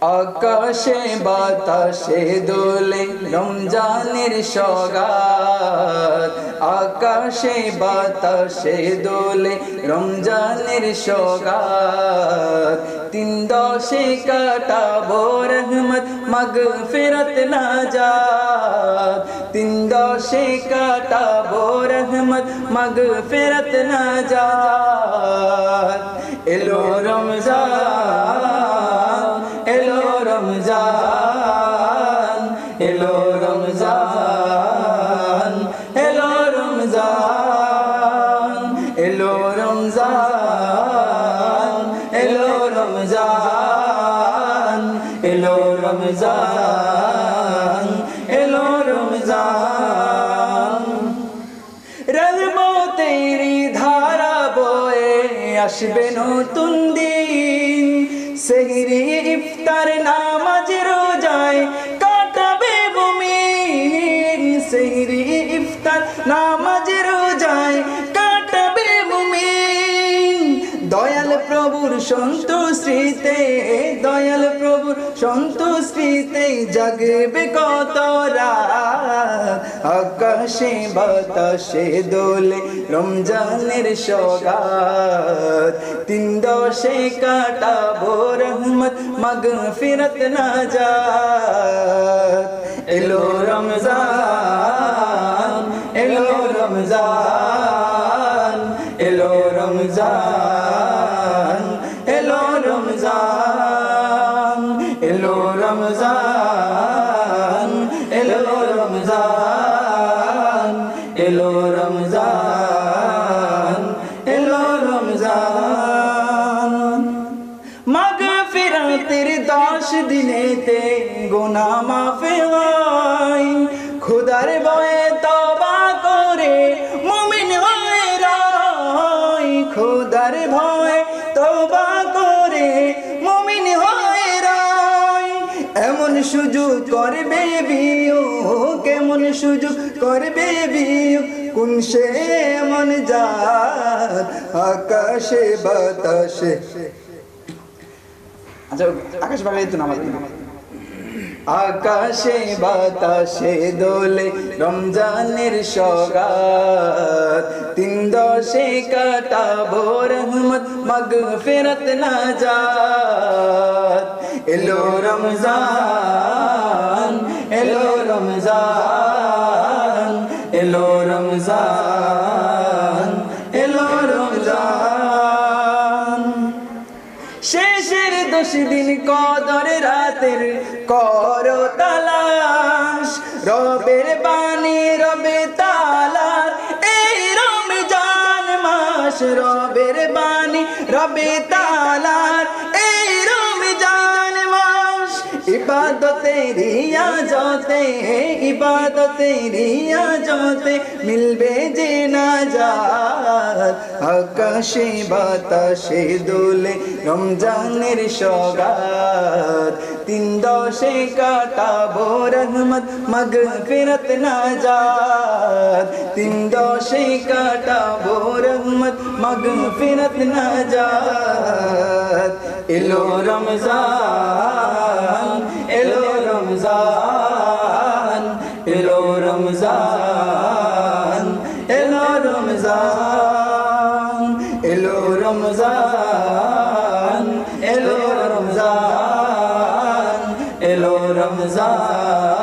আকাশে বাতাসে দোলে রমজানের সগাত। আকাশে বাতাসে দোলে রমজানের সগাত। তিন দশে কাটাবো রহমত মগ ফেরত না যা তিন দশে কাটাবো রহমত মগ ফেরত না যা এলো রমজান। রমজান, এলো রমজান এলো রমজান এলো রমজান এলো রমজান এলো রমজান এলো রমজান। রহমতেরি ধারা বয়ে আসবে নতুন দিন, সেহরি ইফতার নামাজ রোজায় দয়াল প্রভুর সন্তুষ্টিতে, দয়াল প্রভুর সন্তুষ্টিতে জাগবে কত আকাশে বাতাসে দোলে রমজানের সগাত। তিন দশে কাটাবো রহমত মগ ফিরত না যাত এলো রমজান এলো রমজান এলো রমজান এলো রমজান। মাগ ফিরাতের দশ দিনেতে গোনা মাফে সুযোগ করবে বিও কেমন সুযোগ করবে বিও কোন সে এমন যা আকাশে বাতাসে। আচ্ছা আকাশ বাগাই তো নামাজ আকাশে, বাতাসে, দোলে রমজানের সগাত তিন দশে কাটাবো রহমত মগ ফেরত না যাত এলো রমজান এলো রমজান এলো রমজান। শেষের দশ দিন কদর রাতের কর তালাশ। রবের বাণী রবে তালার এই রমজান মাস রবের বাণী রবে তালার ইবাদতে রিয়া জতে ইবাদতে রিয়া জতে মিলবে যে না যাত আকাশে বাতাসে দোলে রমজানের সগাত। তিন দশে কাটাবো রহমত মগ ফিরত না যাত তিন দশে কাটাবো রহমত মগ ফিরত না যাত এলো রমজান। রমজান এলো রমজান এলো রমজান এলো রমজান।